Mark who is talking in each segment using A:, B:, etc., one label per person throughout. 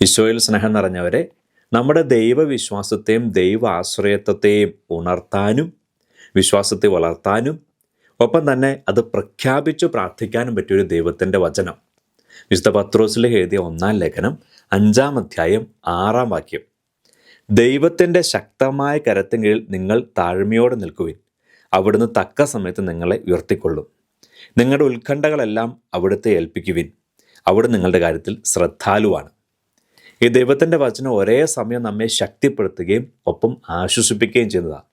A: ഈശോയിൽ സ്നേഹം നിറഞ്ഞവരെ നമ്മുടെ ദൈവവിശ്വാസത്തെയും ദൈവ ആശ്രയത്വത്തെയും ഉണർത്താനും വിശ്വാസത്തെ വളർത്താനും ഒപ്പം തന്നെ അത് പ്രഖ്യാപിച്ചു പ്രാർത്ഥിക്കാനും പറ്റിയൊരു ദൈവത്തിന്റെ വചനം. വിശുദ്ധ പത്രോസിൽ എഴുതിയ ഒന്നാം ലേഖനം അഞ്ചാം അധ്യായം ആറാം വാക്യം. ദൈവത്തിന്റെ ശക്തമായ കരത്തിന് കീഴിൽ നിങ്ങൾ താഴ്മയോടെ നിൽക്കുവിൻ. അവിടുന്ന് തക്ക സമയത്ത് നിങ്ങളെ ഉയർത്തിക്കൊള്ളും. നിങ്ങളുടെ ഉത്കണ്ഠകളെല്ലാം അവിടുത്തെ ഏൽപ്പിക്കുവിൻ. അവിടെ നിങ്ങളുടെ കാര്യത്തിൽ ശ്രദ്ധാലുവാണ്. ഈ ദൈവത്തിന്റെ വചനം ഒരേ സമയം നമ്മെ ശക്തിപ്പെടുത്തുകയും ഒപ്പം ആശ്വസിപ്പിക്കുകയും ചെയ്യുന്നതാണ്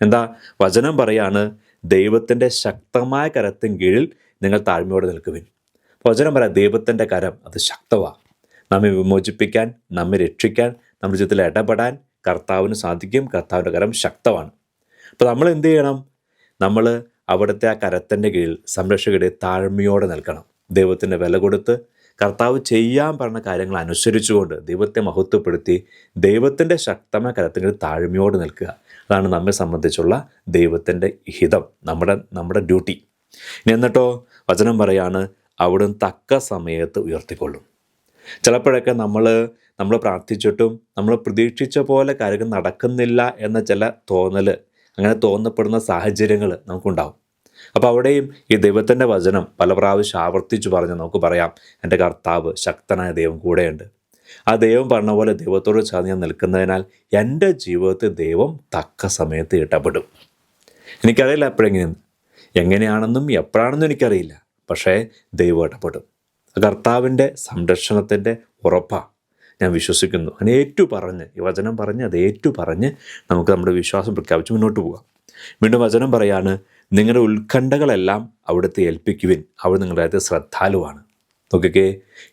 A: എന്താ? വചനം പറയാണ് ദൈവത്തിന്റെ ശക്തമായ കരത്തിൻ കീഴിൽ നിങ്ങൾ താഴ്മയോടെ നിൽക്കുവിൻ. വചനം പറയാം ദൈവത്തിന്റെ കരം അത് ശക്തമാണ് നമ്മെ വിമോചിപ്പിക്കാൻ നമ്മെ രക്ഷിക്കാൻ നമ്മുടെ ജീവിതത്തിൽ ഇടപെടാൻ കർത്താവിന് സാധിക്കും കർത്താവിന്റെ കരം ശക്തമാണ് അപ്പോൾ നമ്മൾ എന്ത് ചെയ്യണം? നമ്മൾ അവിടുത്തെ ആ കരത്തിന്റെ കീഴിൽ സംരക്ഷകരുടെ താഴ്മയോടെ നിൽക്കണം. ദൈവത്തിന്റെ വില കൊടുത്ത് കർത്താവ് ചെയ്യാൻ പറഞ്ഞ കാര്യങ്ങൾ അനുസരിച്ചുകൊണ്ട് ദൈവത്തെ മഹത്വപ്പെടുത്തി ദൈവത്തിന്റെ ശക്തമായ കരത്തിന്റെ താഴ്മയോട് നിൽക്കുക. അതാണ് നമ്മെ സംബന്ധിച്ചുള്ള ദൈവത്തിന്റെ ഹിതം നമ്മുടെ നമ്മുടെ ഡ്യൂട്ടി. ഇനി എന്നിട്ടോ വചനം പറയാണ് അവിടുന്ന് തക്ക സമയത്ത് ഉയർത്തിക്കൊള്ളും. ചിലപ്പോഴൊക്കെ നമ്മൾ നമ്മൾ പ്രാർത്ഥിച്ചിട്ടും നമ്മൾ പ്രതീക്ഷിച്ച പോലെ കാര്യങ്ങൾ നടക്കുന്നില്ല എന്ന ചില തോന്നൽ അങ്ങനെ തോന്നപ്പെടുന്ന സാഹചര്യങ്ങൾ നമുക്കുണ്ടാവും. അപ്പോൾ അവിടെയും ഈ ദൈവത്തിന്റെ വചനം പല പ്രാവശ്യം ആവർത്തിച്ചു പറഞ്ഞ് നമുക്ക് പറയാം. എന്റെ കർത്താവ് ശക്തനായ ദൈവം കൂടെയുണ്ട്. ആ ദൈവം പറഞ്ഞ പോലെ ദൈവത്തോട് ചേർന്ന് ഞാൻ നിൽക്കുന്നതിനാൽ എന്റെ ജീവിതത്തിൽ ദൈവം തക്ക സമയത്ത് ഇടപെടും. എനിക്കറിയില്ല എപ്പോഴെങ്ങനെയെന്ന് എങ്ങനെയാണെന്നും എപ്പോഴാണെന്നും എനിക്കറിയില്ല. പക്ഷേ ദൈവം ഇടപെടും. കർത്താവിന്റെ സംരക്ഷണത്തിന്റെ ഉറപ്പാണ് ഞാൻ വിശ്വസിക്കുന്നു. അങ്ങനെ ഏറ്റു പറഞ്ഞ് ഈ വചനം പറഞ്ഞ് അത് ഏറ്റു പറഞ്ഞ് നമുക്ക് നമ്മുടെ വിശ്വാസം പ്രഖ്യാപിച്ച് മുന്നോട്ട് പോകാം. വീണ്ടും വചനം പറയാണ് നിങ്ങളുടെ ഉത്കണ്ഠകളെല്ലാം അവിടുത്തെ ഏൽപ്പിക്കുവിൻ. അവിടെ നിങ്ങളുടെ അടുത്ത് ശ്രദ്ധാലുവാണ്. നോക്കിക്കേ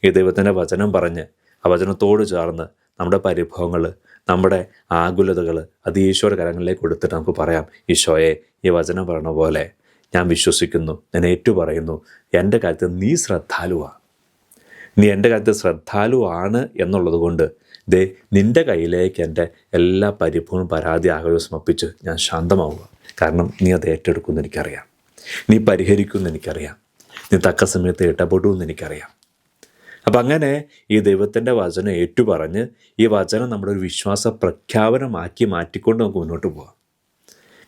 A: ഈ ദൈവത്തിന്റെ വചനം പറഞ്ഞ് ആ വചനത്തോട് ചേർന്ന് നമ്മുടെ പരിഭവങ്ങൾ നമ്മുടെ ആകുലതകൾ അത് ഈശോയുടെ കരങ്ങളിലേക്ക് കൊടുത്തിട്ട് നമുക്ക് പറയാം ഈശോയെ ഈ വചനം പറഞ്ഞ പോലെ ഞാൻ വിശ്വസിക്കുന്നു ഞാൻ ഏറ്റു പറയുന്നു എന്റെ കാര്യത്തിൽ നീ ശ്രദ്ധാലുവാണ് നീ എന്റെ കാര്യത്തിൽ ശ്രദ്ധാലുവാണ് എന്നുള്ളത് കൊണ്ട് ദേ നിന്റെ കയ്യിലേക്ക് എന്റെ എല്ലാ പരിഭവവും പരാതി ആഗ്രഹവും സമർപ്പിച്ച് ഞാൻ ശാന്തമാവുക. കാരണം നീ അത് ഏറ്റെടുക്കുമെന്ന് എനിക്കറിയാം. നീ പരിഹരിക്കുമെന്ന് എനിക്കറിയാം. നീ തക്ക സമയത്ത് ഇടപെടുമെന്ന് എനിക്കറിയാം. അപ്പം അങ്ങനെ ഈ ദൈവത്തിന്റെ വചനം ഏറ്റുപറഞ്ഞ് ഈ വചനം നമ്മുടെ ഒരു വിശ്വാസ പ്രഖ്യാപനമാക്കി മാറ്റിക്കൊണ്ട് നമുക്ക് മുന്നോട്ട് പോകാം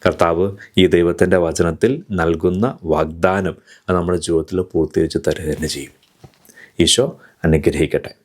A: കർത്താവ് ഈ ദൈവത്തിന്റെ വചനത്തിൽ നൽകുന്ന വാഗ്ദാനം അത് നമ്മുടെ ജീവിതത്തിൽ പൂർത്തീകരിച്ച് തരുക തന്നെ ചെയ്യും. ഈശോ അനുഗ്രഹിക്കട്ടെ.